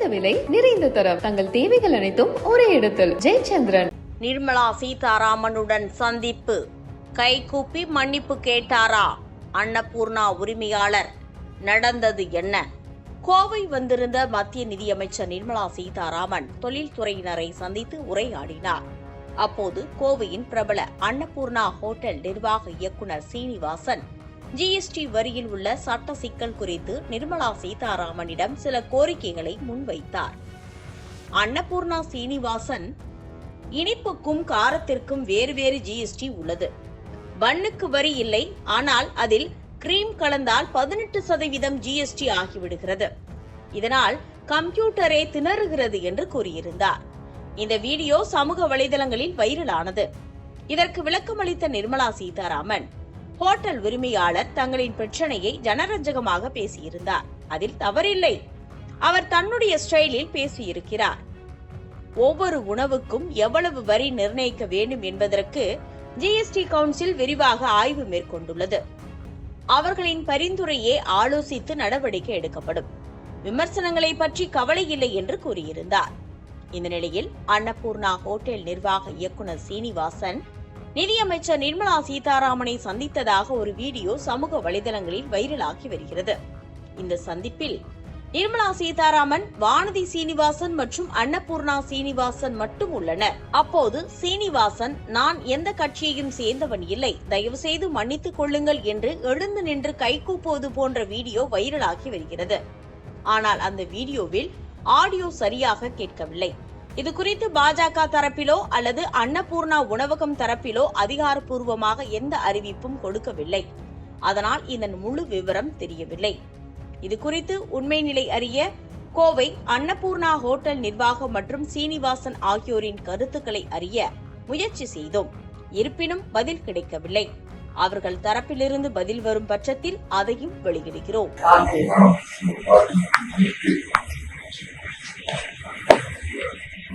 குறைந்த விலை நிறைந்த தரம். தங்கள் தேவைகள் அனைத்தும் ஒரே இடத்தில். ஜெயச்சந்திரன். நிர்மலா சீதாராமனுடன் சந்திப்பு. கைகூப்பி மன்னிப்பு கேட்டாரா? அன்னபூர்ணா உரிமையாளர் நடந்தது என்ன? கோவை வந்திருந்த மத்திய நிதியமைச்சர் நிர்மலா சீதாராமன் தொழில்துறையினரை சந்தித்து உரையாடினார். அப்போது கோவையின் பிரபல அன்னபூர்ணா ஹோட்டல் நிர்வாக இயக்குநர் சீனிவாசன் ஜிஎஸ்டி வரியில் உள்ள சட்ட சிக்கல் குறித்து நிர்மலா சீதாராமனிடம் சில கோரிக்கைகளை முன்வைத்தார். அன்னபூர்ணா சீனிவாசன் இனிப்புக்கும் காரத்திற்கும் வேறு வேறு ஜிஎஸ்டி உள்ளது. பன்னுக்கு வரி இல்லை ஆனால் அதில் கிரீம் கலந்தால் பதினெட்டு சதவீதம் ஜிஎஸ்டி ஆகிவிடுகிறது. இதனால் கம்ப்யூட்டரே திணறுகிறது என்று கூறியிருந்தார். இந்த வீடியோ சமூக வலைதளங்களில் வைரலானது. இதற்கு விளக்கமளித்த நிர்மலா சீதாராமன் ஹோட்டல் உரிமையாளர் தங்களின் பிரச்சனையை ஜனரஞ்சகமாக பேசியிருந்தார். அதில் தவறில்லை. அவர் தன்னுடைய ஸ்டைலில் பேசியிருக்கிறார். ஒவ்வொரு உணவுக்கும் எவ்வளவு வரி நிர்ணயிக்க வேண்டும் என்பதற்கு ஜிஎஸ்டி கவுன்சில் விரிவாக ஆய்வு மேற்கொண்டுள்ளது. அவர்களின் பரிந்துரையே ஆலோசித்து நடவடிக்கை எடுக்கப்படும். விமர்சனங்களை பற்றி கவலை இல்லை என்று கூறியிருந்தார். இந்த நிலையில் அன்னபூர்ணா ஹோட்டல் நிர்வாக இயக்குனர் சீனிவாசன் நிதியமைச்சர் நிர்மலா சீதாராமனை சந்தித்ததாக ஒரு வீடியோ சமூக வலைதளங்களில் வைரலாகி வருகிறது. இந்த சந்திப்பில் நிர்மலா சீதாராமன் வானதி சீனிவாசன் மற்றும் அன்னபூர்ணா சீனிவாசன் மட்டும் உள்ளனர். அப்போது சீனிவாசன் நான் எந்த கட்சியையும் சேர்ந்தவன் இல்லை. தயவு செய்து மன்னித்துக் கொள்ளுங்கள் என்று எழுந்து நின்று கைகூப்புவது போன்ற வீடியோ வைரலாகி வருகிறது. ஆனால் அந்த வீடியோவில் ஆடியோ சரியாக கேட்கவில்லை. இது குறித்து பாஜக தரப்பிலோ அல்லது அன்னபூர்ணா உணவகம் தரப்பிலோ அதிகாரப்பூர்வமாக எந்த அறிவிப்பும் கொடுக்கவில்லை. அதனால் இதன் முழு விவரம் தெரியவில்லை. இது குறித்து உண்மை நிலை அறிய கோவை அன்னபூர்ணா ஹோட்டல் நிர்வாகம் மற்றும் சீனிவாசன் ஆகியோரின் கருத்துக்களை அறிய முயற்சி செய்தோம். இருப்பினும் பதில் கிடைக்கவில்லை. அவர்கள் தரப்பிலிருந்து பதில் வரும் பட்சத்தில் அதையும் வெளியிடுகிறோம்.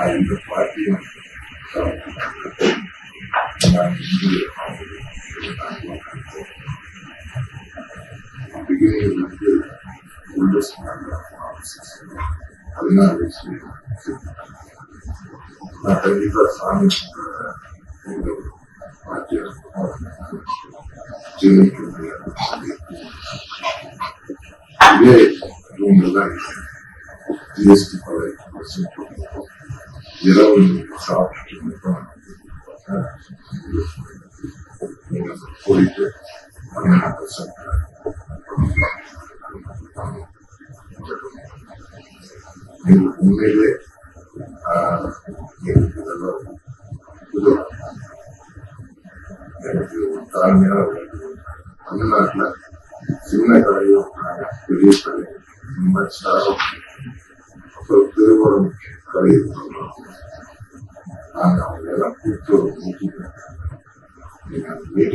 I am the like you. So, I'm beginning of my career, we're just learning about promises. I did not reach me. My baby, that's on me. You know, my dear, Jimmy can be a Today, doing the life, DSP Gracias.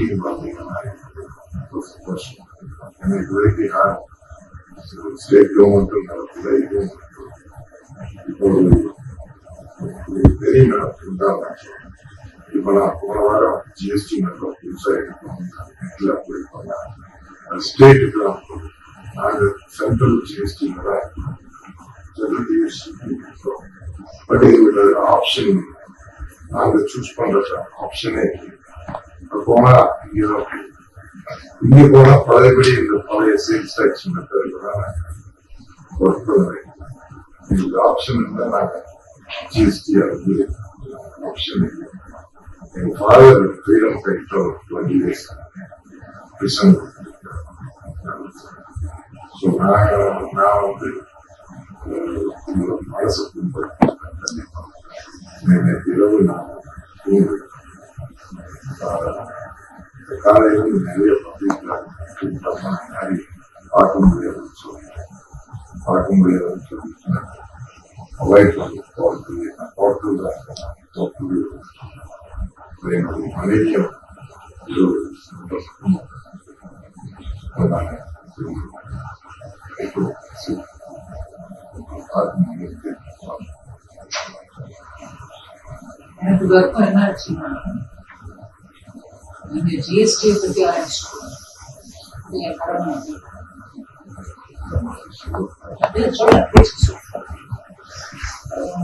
speaking about me tonight. That's the question. And they break the aisle. So they stay going to the they going before they they not come down actually. When I when I write out GST number, you say exactly from that. And state example, either central GST or the GST. So, but anyway, the option, I will choose from the option A. போகுது. இங்க போனா பழையபடி இந்த பழைய sales tax மெத்தட்லாம் work பண்ணுறேன் இந்த option இருந்தால் நாங்கள் ஜிஎஸ்டி வந்து ஆப்ஷன் இல்லை எங்க father freedom fighter twenty years December so நான் நான் வந்து அஹ், உங்களோட மனசு புண்படுத்தேன் கண்டிப்பாக நேற்று இரவு நான் தூங்குறேன் இந்த காலையில நிறைய பப்ளிக் பார்க்க முடியாதுன்னு சொல்லிட்டேன் பார்க்க முடியாதுன்னு அவாய்ட் என்னுடைய மனைவியும் இது ஒரு எனக்கு என்ன ஆச்சுன்னா Either GST is the PRS. Yeah, I don't know.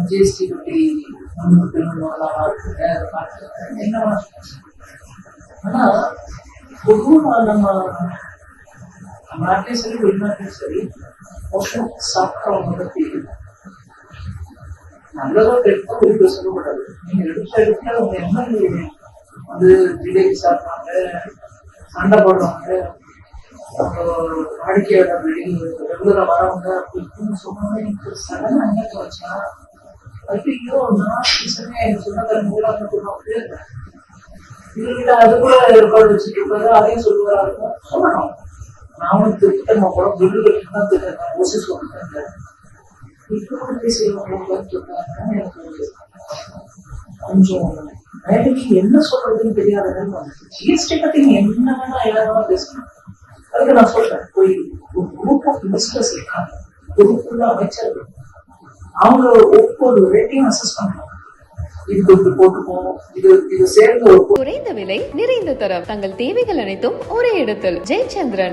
GST ఒకటి అలా ఒక్కొక్క వాళ్ళ నాటే సరి వెళ్ళినట్టు సరి ఒక సాఫ్ట్వేర్ ఒకటి నల్లగా పెట్టుకో వీడియోస్ కూడా నేను ఎడుపు ఎడుపు ఎన్నో வந்து ஜிலேபி சாப்பிடுறாங்க சண்டை போடுறாங்க வாடிக்கையாளர் ரெகுலரா வரவங்க இப்படின்னு எனக்கு சடனா என்ன தோணுச்சா ஐயோ நான் சரியா எனக்கு சொந்தக்காரங்க கூட அந்த கூட அது கூட வச்சுட்டு அதையும் சொல்லுவாரா. இருக்கும் சொல்லணும். நான் திருத்தமா கூட பில்லு கட்டு தான் தெரியும் ஓசி சொல்லிட்டேன் இப்படி செய்யறவங்களுக்கு எனக்கு கொஞ்சம் வேலைக்கு என்ன சொல்றதுன்னு தெரியாத ஜிஎஸ்டி பத்தி நீ என்ன வேணா எல்லாரும் பேசணும் அதுக்கு நான் சொல்றேன். போய் ஒரு குரூப் ஆஃப் மினிஸ்டர்ஸ் இருக்காங்க. பொறுப்புள்ள அமைச்சர்கள். அவங்க ஒவ்வொரு ரேட்டிங் அசஸ் பண்ணுவாங்க. குறைந்த விலை நிறைந்த தரம். தங்கள் தேவைகள் அனைத்தும் ஒரே இடத்தில். ஜெயச்சந்திரன்.